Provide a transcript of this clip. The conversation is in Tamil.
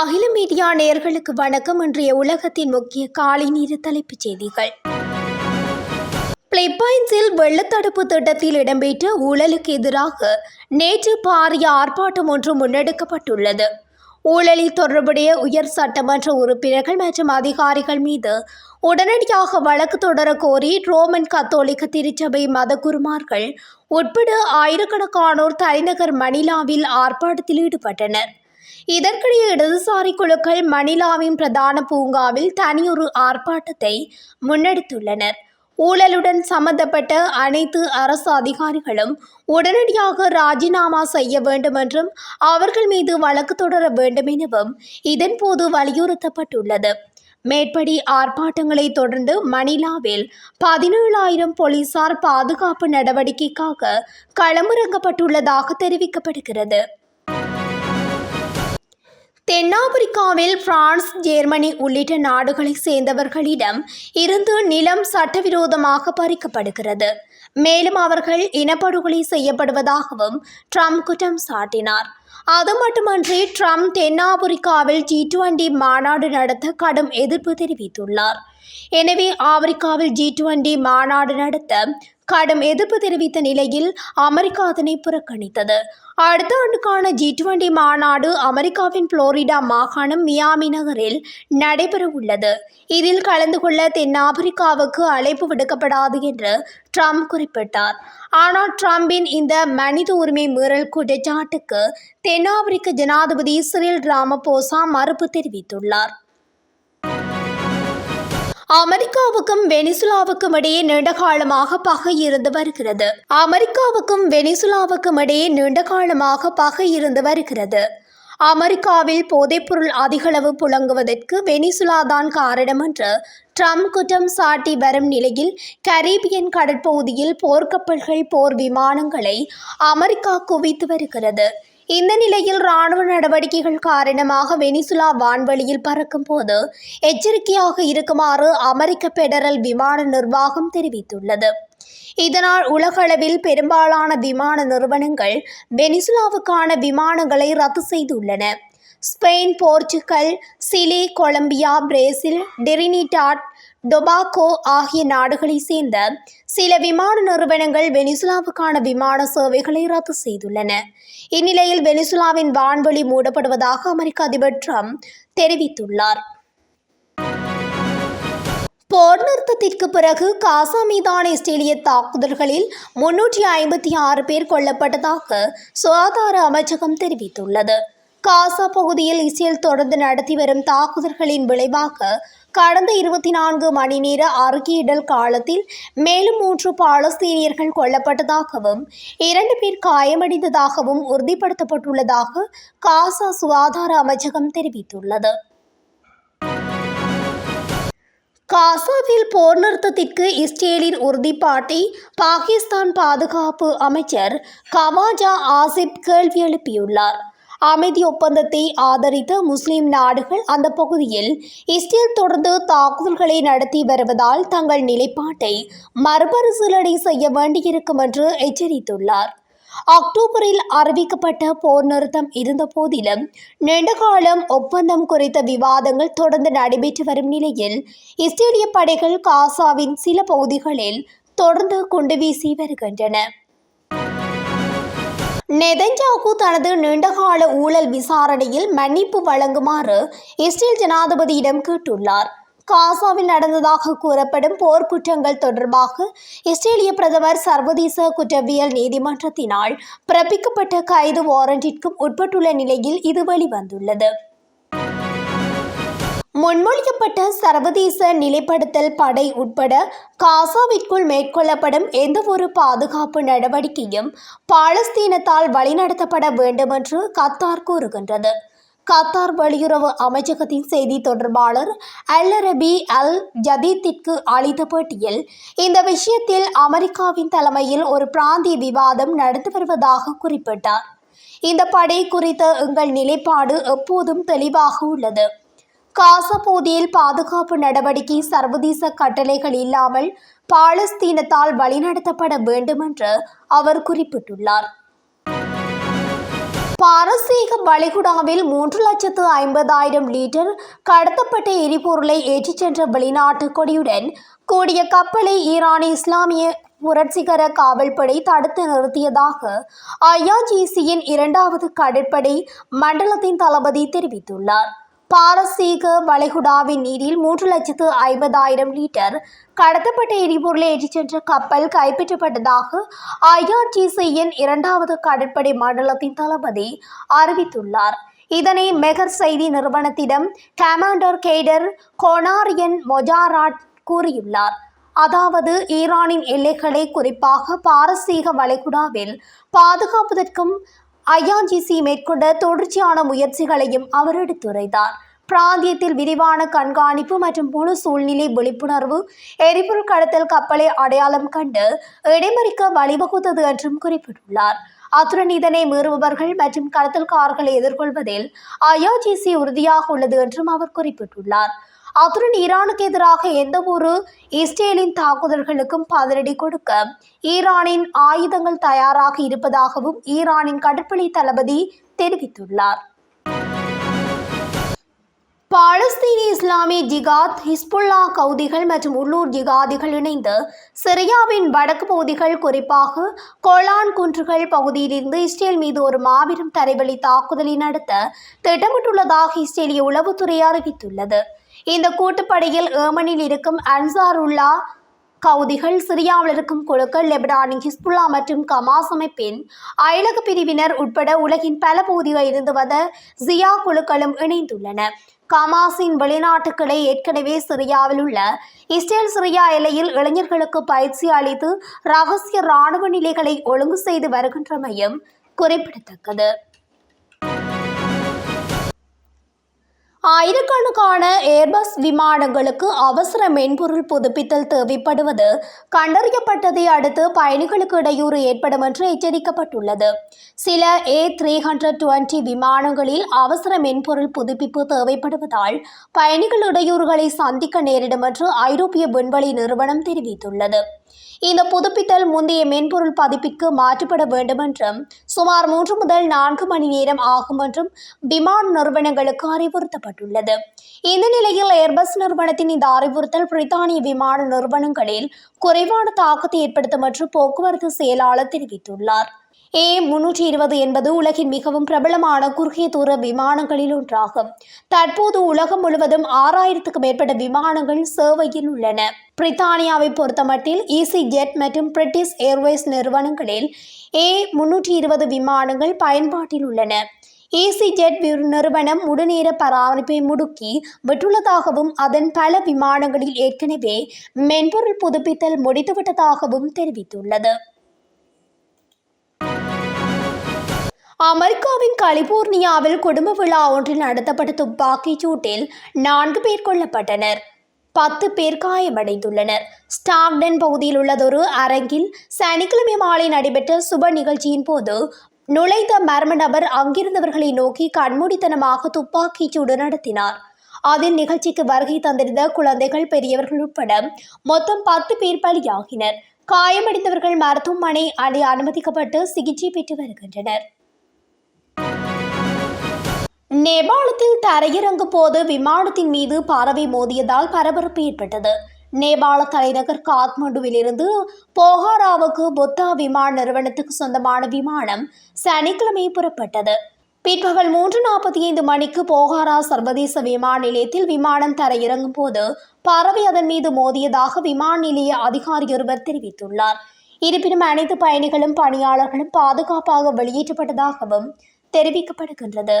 அகில மீடியா நேயர்களுக்கு வணக்கம். இன்றைய உலகத்தின் முக்கிய காலை நீர் தலைப்புச் செய்திகள். பிலிப்பைன்ஸில் வெள்ளத்தடுப்பு திட்டத்தில் இடம்பெற்ற ஊழலுக்கு எதிராக நேற்று பாரிய ஆர்ப்பாட்டம் ஒன்று முன்னெடுக்கப்பட்டுள்ளது. ஊழலில் தொடர்புடைய உயர் சட்டமன்ற உறுப்பினர்கள் மற்றும் அதிகாரிகள் மீது உடனடியாக வழக்கு தொடர கோரி ரோமன் கத்தோலிக்க திருச்சபை மதகுருமார்கள் உட்பட ஆயிரக்கணக்கானோர் தலைநகர் மணிலாவில் ஆர்ப்பாட்டத்தில் ஈடுபட்டனர். இதற்கிடையே இடதுசாரி குழுக்கள் மணிலாவின் பிரதான பூங்காவில் தனியொரு ஆர்ப்பாட்டத்தை முன்னெடுத்துள்ளனர். ஊழலுடன் சம்பந்தப்பட்ட அனைத்து அரசு அதிகாரிகளும் உடனடியாக ராஜினாமா செய்ய வேண்டும் என்றும் அவர்கள் மீது வழக்கு தொடர வேண்டும் எனவும் இதன்போது வலியுறுத்தப்பட்டுள்ளது. மேற்படி ஆர்ப்பாட்டங்களை தொடர்ந்து மணிலாவில் பதினேழாயிரம் போலீசார் பாதுகாப்பு நடவடிக்கைக்காக களமிறங்கப்பட்டுள்ளதாக தெரிவிக்கப்படுகிறது. தென்னாப்பிரிக்காவில் பிரான்ஸ் ஜெர்மனி உள்ளிட்ட நாடுகளைச் சேர்ந்தவர்களிடம் இருந்து நிலம் சட்டவிரோதமாக பறிக்கப்படுகிறது. மேலும் அவர்கள் இனப்படுகொலை செய்யப்படுவதாகவும் ட்ரம்ப் குற்றம் சாட்டினார். அது மட்டுமன்றி ட்ரம்ப் தென்னாப்பிரிக்காவில் ஜி டுவெண்டி மாநாடு நடத்த கடும் எதிர்ப்பு தெரிவித்துள்ளார். எனவே ஆப்பிரிக்காவில் ஜி டுவெண்டி மாநாடு நடத்த கடும் எதிர்ப்பு தெரிவித்த நிலையில் அமெரிக்கா அதனை புறக்கணித்தது. அடுத்த ஆண்டுக்கான ஜி டுவெண்டி மாநாடு அமெரிக்காவின் புளோரிடா மாகாணம் மியாமி நகரில் நடைபெற உள்ளது. இதில் கலந்து கொள்ள தென்னாப்பிரிக்காவுக்கு அழைப்பு விடுக்கப்படாது என்று ட்ரம்ப் குறிப்பிட்டார். ஆனால் ட்ரம்பின் இந்த மனித உரிமை மீறல் குற்றச்சாட்டுக்கு தென்னாப்பிரிக்க ஜனாதிபதி சிறில் ராமபோசா மறுப்பு தெரிவித்துள்ளார். அமெரிக்காவுக்கும் வெனிசுலாவுக்கும் இடையே நீண்ட காலமாக பகை இருந்து வருகிறது. அமெரிக்காவுக்கும் வெனிசுலாவுக்கும் இடையே நீண்ட காலமாக பகை இருந்து வருகிறது. அமெரிக்காவில் போதைப்பொருள் அதிகளவு புழங்குவதற்கு வெனிசுலா தான் காரணம் என்று ட்ரம்ப் குற்றம் சாட்டி வரும் நிலையில் கரீபியன் கடற்பகுதியில் போர்க்கப்பல்கள் போர் விமானங்களை அமெரிக்கா குவித்து வருகிறது. இந்த நிலையில் ராணுவ நடவடிக்கைகள் காரணமாக வெனிசுலா வான்வெளியில் பறக்கும் போது எச்சரிக்கையாக இருக்குமாறு அமெரிக்க பெடரல் விமான நிர்வாகம் தெரிவித்துள்ளது. இதனால் உலகளவில் பெரும்பாலான விமான நிறுவனங்கள் வெனிசுலாவுக்கான விமானங்களை ரத்து செய்துள்ளன. Spain Portugal Chile Colombia Brazil Trinidad Tobago ஆகிய நாடுகளைச் சேர்ந்த சில விமான நிறுவனங்கள் வெனிசுலாவுக்கான விமான சேவைகளை ரத்து செய்துள்ளன. இந்நிலையில் வெனிசுலாவின் வான்வெளி மூடப்படுவதாக அமெரிக்க அதிபர் ட்ரம்ப் தெரிவித்துள்ளார். போர் நிறுத்தத்திற்கு பிறகு காசா மீதான இஸ்ரேலிய தாக்குதல்களில் முன்னூற்றி ஐம்பத்தி ஆறு பேர் கொல்லப்பட்டதாக சுகாதார அமைச்சகம் தெரிவித்துள்ளது. காசா பகுதியில் இஸ்ரேல் தொடர்ந்து நடத்தி வரும் தாக்குதல்களின் விளைவாக கடந்த இருபத்தி நான்கு மணி நேர அறிக்கையிடல் காலத்தில் மேலும் மூன்று பாலஸ்தீனியர்கள் கொல்லப்பட்டதாகவும் இரண்டு பேர் காயமடைந்ததாகவும் உறுதிப்படுத்தப்பட்டுள்ளதாக காசா சுகாதார அமைச்சகம் தெரிவித்துள்ளது. காசாவில் போர் நிறுத்தத்திற்கு இஸ்ரேலின் உறுதிப்பாட்டை பாகிஸ்தான் பாதுகாப்பு அமைச்சர் கவாஜா ஆசிப் கேள்வி எழுப்பியுள்ளார். அமைதி ஒப்பந்தத்தை ஆதரித்த முஸ்லிம் நாடுகள் அந்த பகுதியில் இஸ்ரேல் தொடர்ந்து தாக்குதல்களை நடத்தி வருவதால் தங்கள் நிலைப்பாட்டை மறுபரிசீலனை செய்ய வேண்டியிருக்கும் என்று எச்சரித்துள்ளார். அக்டோபரில் அறிவிக்கப்பட்ட போர் நிறுத்தம் இருந்த போதிலும் நீண்டகாலம் ஒப்பந்தம் குறித்த விவாதங்கள் தொடர்ந்து நடைபெற்று வரும் நிலையில் இஸ்ரேலிய படைகள் காசாவின் சில பகுதிகளில் தொடர்ந்து குண்டு வீசி வருகின்றன. நெதன்ஜாகு தனது நீண்டகால ஊழல் விசாரணையில் மன்னிப்பு வழங்குமாறு இஸ்ரேல் ஜனாதிபதியிடம் கேட்டுள்ளார். காசாவில் நடந்ததாக கூறப்படும் போர்க்குற்றங்கள் தொடர்பாக இஸ்ரேலிய பிரதமர் சர்வதேச குற்றவியல் நீதிமன்றத்தினால் பிறப்பிக்கப்பட்ட கைது வாரண்டிற்கும் உட்பட்டுள்ள நிலையில் இது வெளிவந்துள்ளது. முன்மொழியப்பட்ட சர்வதேச நிலைப்படுத்தல் படை உட்பட காசாவிற்குள் மேற்கொள்ளப்படும் எந்தவொரு பாதுகாப்பு நடவடிக்கையும் பாலஸ்தீனத்தால் வழிநடத்தப்பட வேண்டுமென்று கத்தார் கூறுகின்றது. கத்தார் வெளியுறவு அமைச்சகத்தின் செய்தி தொடர்பாளர் அல் அரபி அல் ஜதீத்திற்கு அளித்த பேட்டியில் இந்த விஷயத்தில் அமெரிக்காவின் தலைமையில் ஒரு பிராந்திய விவாதம் நடந்து வருவதாக குறிப்பிட்டார். இந்த படை குறித்த எங்கள் நிலைப்பாடு எப்போதும் தெளிவாக உள்ளது. காசா பகுதியில் பாதுகாப்பு நடவடிக்கை சர்வதேச கட்டளைகள் இல்லாமல் பாலஸ்தீனத்தால் வழிநடத்தப்பட வேண்டும் என்று அவர் குறிப்பிட்டுள்ளார். பாரசீக வளைகுடாவில் மூன்று லட்சத்து ஐம்பதாயிரம் லிட்டர் கடத்தப்பட்ட எரிபொருளை ஏற்றிச் சென்ற வெளிநாட்டு கொடியுடன் கூடிய கப்பலை ஈரான் இஸ்லாமிய புரட்சிகர காவல்படை தடுத்து நிறுத்தியதாக ஐஆர்ஜிசியின் இரண்டாவது கடற்படை மண்டலத்தின் தளபதி தெரிவித்துள்ளார். பாரசீக வளைகுடாவின் நீரில் மூன்று லட்சத்து ஐம்பதாயிரம் லிட்டர் கடத்தப்பட்ட எரிபொருளை ஏற்றிச் சென்ற கப்பல் கைப்பற்றப்பட்டதாக ஐஆர்டிசியின் இரண்டாவது கடற்படை மண்டலத்தின் தளபதி அறிவித்துள்ளார். இதனை மெகர் செய்தி நிறுவனத்திடம் கமாண்டர் கேடர் கொனாரியன் மொஜாராட் கூறியுள்ளார். அதாவது ஈரானின் எல்லைகளை குறிப்பாக பாரசீக வளைகுடாவில் பாதுகாப்பதற்கும் ஐஆர்ஜிசி மேற்கொண்ட தொடர்ச்சியான முயற்சிகளையும் அவர் எடுத்துரைத்தார். பிராந்தியத்தில் விரிவான கண்காணிப்பு மற்றும் முழு சூழ்நிலை விழிப்புணர்வு எரிபொருள் கடத்தல் கப்பலை அடையாளம் கண்டு இடைமறிக்க வழிவகுத்தது என்றும் குறிப்பிட்டுள்ளார். அத்துடன் இதனை மீறுபவர்கள் மற்றும் கடத்தல்காரர்களை எதிர்கொள்வதில் ஐஆர்ஜிசி உறுதியாக உள்ளது என்றும் அவர் குறிப்பிட்டுள்ளார். அத்துடன் ஈரானுக்கு எதிராக எந்த ஒரு இஸ்ரேலின் தாக்குதல்களுக்கும் பதிலடி கொடுக்க ஈரானின் ஆயுதங்கள் தயாராக இருப்பதாகவும் ஈரானின் கடற்படை தளபதி தெரிவித்துள்ளார். பாலஸ்தீன இஸ்லாமிய ஜிகாத் ஹிஸ்புல்லா கவுதிகள் மற்றும் உள்ளூர் ஜிகாதிகள் இணைந்து சிரியாவின் வடக்கு பகுதிகள் குறிப்பாக கோலான் குன்றுகள் பகுதியிலிருந்து இஸ்ரேல் மீது ஒரு மாபெரும் தரைவழி தாக்குதலை நடத்த திட்டமிட்டுள்ளதாக இஸ்ரேலிய உளவுத்துறை அறிவித்துள்ளது. இந்த கூட்டுப்படையில் ஏமனில் இருக்கும் அன்சாருல்லா கவுதிகள் சிரியாவில் இருக்கும் குழுக்கள் லெபனானின் ஹிஸ்புல்லா மற்றும் கமாஸ் அமைப்பின் அயலக பிரிவினர் உட்பட உலகின் பல பகுதிகளில் இருந்து வந்த ஜியா குழுக்களும் இணைந்துள்ளன. கமாஸின் வெளிநாட்டு கிளை ஏற்கனவே சிரியாவில் உள்ள இஸ்ரேல் சிரியா எல்லையில் இளைஞர்களுக்கு பயிற்சி அளித்து ரகசிய இராணுவ நிலைகளை ஒழுங்கு செய்து வருகின்றமையும் குறிப்பிடத்தக்கது. ஆயிரக்கணக்கான ஏர்பஸ் விமானங்களுக்கு அவசர மென்பொருள் புதுப்பித்தல் தேவைப்படுவது கண்டறியப்பட்டதை அடுத்து பயணிகளுக்கு இடையூறு ஏற்படும் என்று எச்சரிக்கப்பட்டுள்ளது. சில ஏ த்ரீ ஹண்ட்ரட் டுவெண்ட்டி விமானங்களில் அவசர மென்பொருள் புதுப்பிப்பு தேவைப்படுவதால் பயணிகள் இடையூறுகளை சந்திக்க நேரிடும் என்று ஐரோப்பிய விண்வெளி நிறுவனம் தெரிவித்துள்ளது. இந்த புதுப்பித்தல் முந்தைய மென்பொருள் பதிப்பிற்கு மாற்றப்பட வேண்டும் என்றும் சுமார் மூன்று முதல் நான்கு மணி நேரம் ஆகும் என்றும் விமான நிறுவனங்களுக்கு அறிவுறுத்தப்பட்டுள்ளது. இந்த நிலையில் ஏர்பஸ் நிறுவனத்தின் இந்த அறிவுறுத்தல் பிரித்தானிய விமான நிறுவனங்களில் குறைவான தாக்கத்தை ஏற்படுத்தும் என்று போக்குவரத்து செயலாளர் தெரிவித்துள்ளார். ஏ முன்னூற்றி இருபது என்பது உலகின் மிகவும் பிரபலமான குறுகிய தூர விமானங்களில் ஒன்றாகும். தற்போது உலகம் முழுவதும் ஆறாயிரத்துக்கும் மேற்பட்ட விமானங்கள் சேவையில் உள்ளன. பிரித்தானியாவை பொறுத்தமட்டில் ஈசி ஜெட் மற்றும் பிரிட்டிஷ் ஏர்வேஸ் நிறுவனங்களில் ஏ முன்னூற்றி இருபது விமானங்கள் பயன்பாட்டில் உள்ளன. ஏசி ஜெட் நிறுவனம் உடனேற பராமரிப்பை முடுக்கி விட்டுள்ளதாகவும் அதன் பல விமானங்களில் ஏற்கனவே மென்பொருள் புதுப்பித்தல் முடித்துவிட்டதாகவும் தெரிவித்துள்ளது. அமெரிக்காவின் கலிபோர்னியாவில் குடும்ப விழா ஒன்றில் நடத்தப்பட்ட துப்பாக்கிச் சூட்டில் நான்கு பேர் கொல்லப்பட்டனர். பத்து பேர் காயமடைந்துள்ளனர். ஸ்டாக்டன் பகுதியில் உள்ளதொரு அரங்கில் சனிக்கிழமை மாலை நடைபெற்ற சுப நிகழ்ச்சியின் போது நுழைந்த மர்ம நபர் அங்கிருந்தவர்களை நோக்கி கண்மூடித்தனமாக துப்பாக்கிச் சூடு நடத்தினார். அதில் நிகழ்ச்சிக்கு வருகை தந்திருந்த குழந்தைகள் பெரியவர்கள் உட்பட மொத்தம் பத்து பேர் பலியாகினர். காயமடைந்தவர்கள் மருத்துவமனை அணி அனுமதிக்கப்பட்டு சிகிச்சை பெற்று வருகின்றனர். நேபாளத்தில் தரையிறங்கும் போது விமானத்தின் மீது பறவை மோதியதால் பரபரப்பு ஏற்பட்டது. நேபாள தலைநகர் காத்மண்டுவிலிருந்து போகாராவுக்கு புத்தா விமான நிறுவனத்துக்கு சொந்தமான விமானம் சனிக்கிழமை புறப்பட்டது. பிற்பகல் மூன்று நாற்பத்தி ஐந்து மணிக்கு போகாரா சர்வதேச விமான நிலையத்தில் விமானம் தரையிறங்கும் போது பறவை அதன் மீது மோதியதாக விமான நிலைய அதிகாரி ஒருவர் தெரிவித்துள்ளார். இருப்பினும் அனைத்து பயணிகளும் பணியாளர்களும் பாதுகாப்பாக வெளியேற்றப்பட்டதாகவும் தெரிவிக்கப்படுகின்றது.